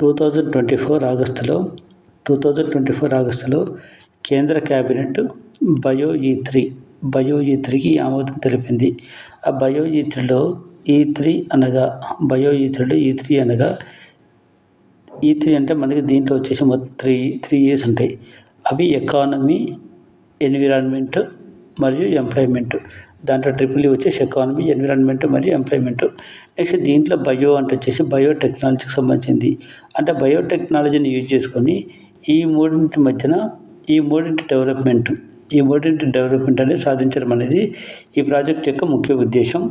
Two thousand twenty four ఆగస్టులో two thousand twenty four ఆగస్టులో కేంద్ర cabinet bio E three bio E త్రీకి ఆమోదం తెలిపింది. ఆ బయో ఈ త్రీలో ఈ త్రీ అనగా బయో ఈ త్రీలో ఈ త్రీ అనగా ఈ త్రీ అంటే మనకి దీంట్లో వచ్చేసి మొత్తం త్రీ త్రీ ఇయర్స్ ఉంటాయి. అవి ఎకానమీ ఎన్విరాన్మెంట్ మరియు ఎంప్లాయ్మెంట్. దాంట్లో ట్రిపుల్ ఈ వచ్చేసి ఎకానమీ ఎన్విరాన్మెంట్ మరియు ఎంప్లాయ్మెంట్. నెక్స్ట్ దీంట్లో బయో అంటే వచ్చేసి బయోటెక్నాలజీకి సంబంధించింది. అంటే బయోటెక్నాలజీని యూజ్ చేసుకొని ఈ మూడింటి మధ్యన ఈ మూడింటి డెవలప్మెంట్ ఈ మూడింటి డెవలప్మెంట్ అనేది సాధించడం అనేది ఈ ప్రాజెక్ట్ యొక్క ముఖ్య ఉద్దేశం.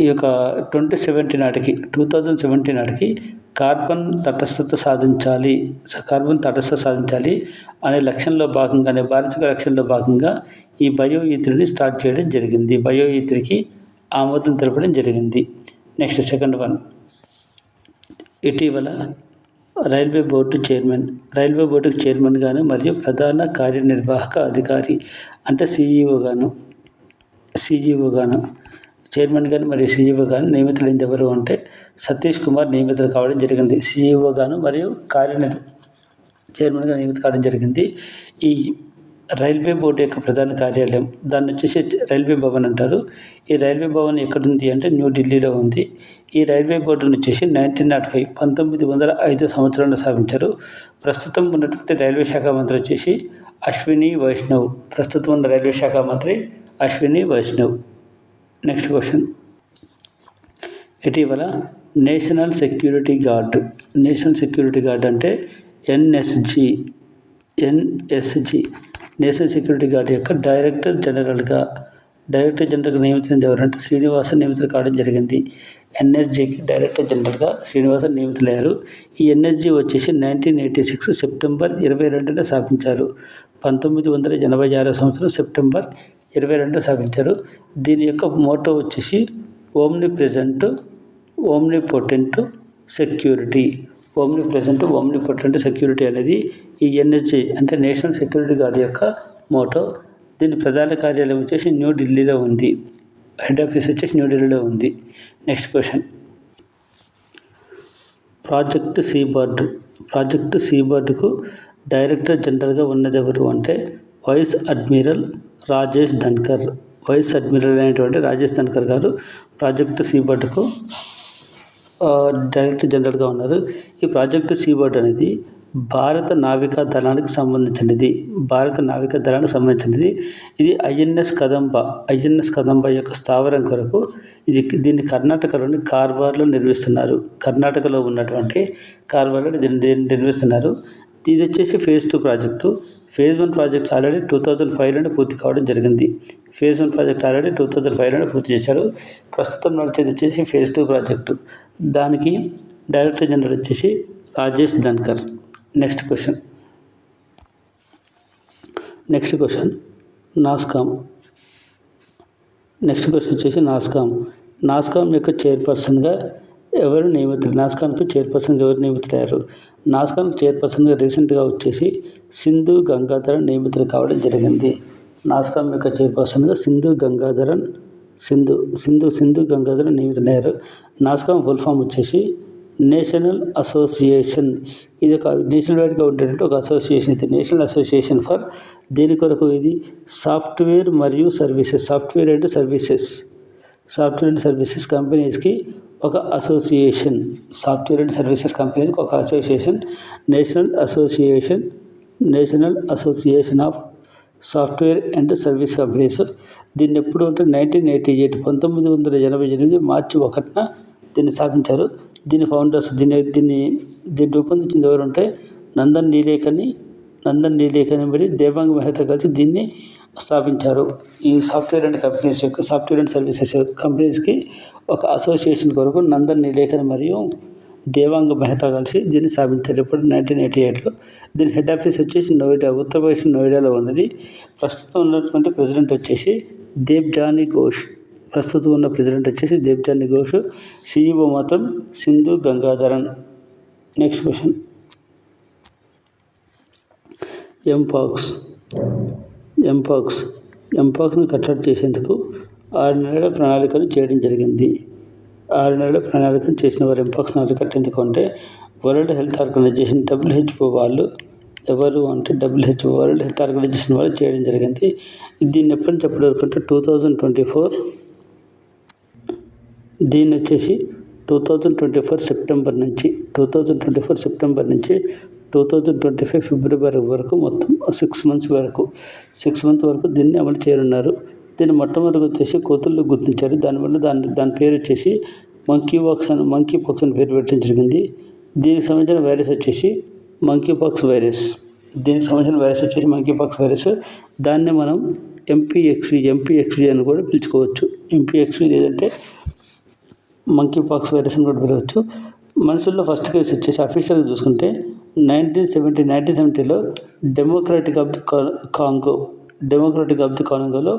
ఈ యొక్క ట్వంటీ సెవెంటీ నాటికి టూ థౌజండ్ సెవెంటీ నాటికి కార్బన్ తటస్థత సాధించాలి కార్బన్ తటస్థ సాధించాలి అనే లక్ష్యంలో భాగంగానే భారతీయ లక్ష్యంలో భాగంగా ఈ బయో ఈత్రిని స్టార్ట్ చేయడం జరిగింది. బయో ఈత్రికి ఆమోదం తెలపడం జరిగింది. Next second one. ఇటీవల రైల్వే బోర్డు చైర్మన్ రైల్వే బోర్డుకు చైర్మన్ గాను మరియు ప్రధాన కార్యనిర్వాహక అధికారి అంటే సిఈఓగాను గాను గాను చైర్మన్ గాను మరియు సిఈఓ గాను నియమితులైంది ఎవరు అంటే సతీష్ కుమార్ నియమితులు కావడం జరిగింది. సిఈఓ గాను మరియు కార్యనిర్ చైర్మన్గా నియమిత కావడం జరిగింది. ఈ రైల్వే బోర్డు యొక్క ప్రధాన కార్యాలయం దాన్ని వచ్చేసి రైల్వే భవన్ అంటారు. ఈ రైల్వే భవన్ ఎక్కడుంది అంటే న్యూఢిల్లీలో ఉంది. ఈ రైల్వే బోర్డును వచ్చేసి నైన్టీన్ నాట్ ఫైవ్ పంతొమ్మిది వందల ఐదు సంవత్సరంలో స్థాపించారు. ప్రస్తుతం ఉన్నటువంటి రైల్వే శాఖ మంత్రి వచ్చేసి అశ్విని వైష్ణవ్. ప్రస్తుతం ఉన్న రైల్వే శాఖ మంత్రి అశ్విని వైష్ణవ్. నెక్స్ట్ క్వశ్చన్ ఇటీవల national security guard. National security guard అంటే NSG NSG national security guard యొక్క డైరెక్టర్ జనరల్గా డైరెక్టర్ జనరల్గా నియమితులైంది ఎవరంటే శ్రీనివాసన్ నియమితులు కావడం జరిగింది. ఎన్ఎస్జికి డైరెక్టర్ జనరల్గా శ్రీనివాసన్ నియమితులయ్యారు. ఈ ఎన్ఎస్జి వచ్చేసి నైన్టీన్ ఎయిటీ సిక్స్ సెప్టెంబర్ ఇరవై రెండున స్థాపించారు. పంతొమ్మిది వందల ఎనభై ఆరో సంవత్సరం సెప్టెంబర్ ఇరవై రెండున స్థాపించారు. దీని యొక్క మోటో వచ్చేసి omnipresent omnipotent security. Omnipresent omnipotent security అనేది ఈ ఎన్హెచ్ఏ అంటే నేషనల్ సెక్యూరిటీ గార్డ్ యొక్క మోటో. దీని ప్రధాన కార్యాలయం వచ్చేసి న్యూఢిల్లీలో ఉంది. హెడ్ ఆఫీస్ వచ్చేసి న్యూఢిల్లీలో ఉంది. Next question. Project seabird project సీబర్డ్కు director జనరల్గా ఉన్నది ఎవరు అంటే vice admiral Rajesh Dhankar. Vice admiral అయినటువంటి రాజేష్ ధన్కర్ గారు ప్రాజెక్ట్ సీబర్డ్కు డైరెక్టర్ జనరల్గా ఉన్నారు. ఈ ప్రాజెక్టు సీబర్డ్ అనేది భారత నావికా దళానికి సంబంధించినది. భారత నావికా దళానికి సంబంధించినది. ఇది ఐఎన్ఎస్ కదంబ ఐఎన్ఎస్ కదంబ యొక్క స్థావరం కొరకు ఇది దీన్ని కర్ణాటకలోని కార్వార్లో నిర్మిస్తున్నారు. కర్ణాటకలో ఉన్నటువంటి కార్వార్లో దీన్ని నిర్మిస్తున్నారు. ఇది వచ్చేసి phase two project phase one project already two thousand ఫైవ్లోనే పూర్తి కావడం జరిగింది. Phase one project already two thousand ఫైవ్లోనే పూర్తి చేశారు. ప్రస్తుతం నడిచేది వచ్చేసి ఫేజ్ టూ ప్రాజెక్టు దానికి డైరెక్టర్ జనరల్ వచ్చేసి Rajesh Dhankar. Next question next question NASSCOM. Next question వచ్చేసి నాస్కామ్. నాస్కామ్ యొక్క చైర్పర్సన్గా ఎవరు నియమితులు? నాస్కామ్కి చైర్పర్సన్గా ఎవరు నియమితులయ్యారు? నాస్కామ్ చైర్పర్సన్గా రీసెంట్గా వచ్చేసి సింధు గంగాధరన్ నియమితులు కావడం జరిగింది. నాస్కామ్ యొక్క చైర్పర్సన్గా సింధు గంగాధరన్ సింధు సింధు సింధు గంగాధరన్ నియమితులయ్యారు. నాస్కామ్ ఫుల్ ఫామ్ వచ్చేసి నేషనల్ అసోసియేషన్. ఇది ఒక నేషనల్ వైడ్గా ఉండేటువంటి ఒక అసోసియేషన్ ఇది. నేషనల్ అసోసియేషన్ ఫర్ దీని కొరకు ఇది సాఫ్ట్వేర్ మరియు services. Software and services. Software and services కంపెనీస్కి ఒక అసోసియేషన్ సాఫ్ట్వేర్ అండ్ సర్వీసెస్ కంపెనీస్కి ఒక association national association national association of software and service companies దీన్ని ఎప్పుడు అంటే నైన్టీన్ ఎయిటీ ఎయిట్ పంతొమ్మిది వందల ఎనభై ఎనిమిది మార్చి ఒకటిన దీన్ని స్థాపించారు. దీని ఫౌండర్స్ దీన్ని దీన్ని దీన్ని రూపొందించింది ఎవరంటే నందన్ నీలేకని నందన్ నీలేకని మరి దేవాంగ్ మెహతా కలిసి దీన్ని స్థాపించారు. ఈ సాఫ్ట్వేర్ అండ్ కంపెనీస్ యొక్క సాఫ్ట్వేర్ అండ్ సర్వీసెస్ కంపెనీస్కి ఒక అసోసియేషన్ కొరకు నందన్ నీలేకన్ మరియు దేవాంగ్ మెహతా కలిసి దీన్ని స్థాపించారు. ఇప్పుడు నైన్టీన్ ఎయిటీ ఎయిట్లో దీని హెడ్ ఆఫీస్ వచ్చేసి నోయిడా ఉత్తరప్రదేశ్ నోయిడాలో ఉన్నది. ప్రస్తుతం ఉన్నటువంటి ప్రెసిడెంట్ వచ్చేసి దేబ్జానీ ఘోష్. ప్రస్తుతం ఉన్న ప్రెసిడెంట్ వచ్చేసి దేబ్జానీ ఘోష్. సీఈఓ మాత్రం Sindhu Gangadharan. Next question. Mpox mpox ఎంపాక్స్ను కట్టడి చేసేందుకు ఆరు నెలల ప్రణాళికను చేయడం జరిగింది. ఆరు నెలల ప్రణాళికలు చేసిన వారు ఎంపాక్స్ అరికట్టేందుకు అంటే వరల్డ్ హెల్త్ ఆర్గనైజేషన్ డబ్ల్యూహెచ్ఓ వాళ్ళు ఎవరు అంటే డబ్ల్యూహెచ్ఓ వరల్డ్ హెల్త్ ఆర్గనైజేషన్ వాళ్ళు చేయడం జరిగింది. దీన్ని ఎప్పటి నుంచి ఎప్పటి వరకు అంటే టూ థౌజండ్ ట్వంటీ ఫోర్ దీన్ని వచ్చేసి two thousand twenty four September నుంచి two thousand twenty four September నుంచి టూ థౌజండ్ ట్వంటీ ఫైవ్ ఫిబ్రవరి వరకు మొత్తం సిక్స్ మంత్స్ వరకు. సిక్స్ మంత్ వరకు దీన్ని అమలు చేయనున్నారు. దీన్ని మొట్టమొదటి వచ్చేసి కోతుల్లో గుర్తించారు. దానివల్ల దాని దాని పేరు వచ్చేసి మంకీ వాక్స్ అని మంకీ పాక్స్ అని పేరు పెట్టడం జరిగింది. దీనికి సంబంధించిన వైరస్ వచ్చేసి మంకీ పాక్స్ వైరస్ దీనికి సంబంధించిన వైరస్ వచ్చేసి మంకీ పాక్స్ వైరస్ దాన్ని మనం ఎంపీఎక్స్వి ఎంపీఎక్స్వి అని కూడా పిలుచుకోవచ్చు. ఎంపీఎక్స్వి లేదంటే మంకీ పాక్స్ వైరస్ అని కూడా పిలవచ్చు. మనుషుల్లో ఫస్ట్ కేసు వచ్చేసి అఫీషియల్గా చూసుకుంటే nineteen seventy nineteen సెవెంటీలో democratic of the Congo democratic of the కాంగోలో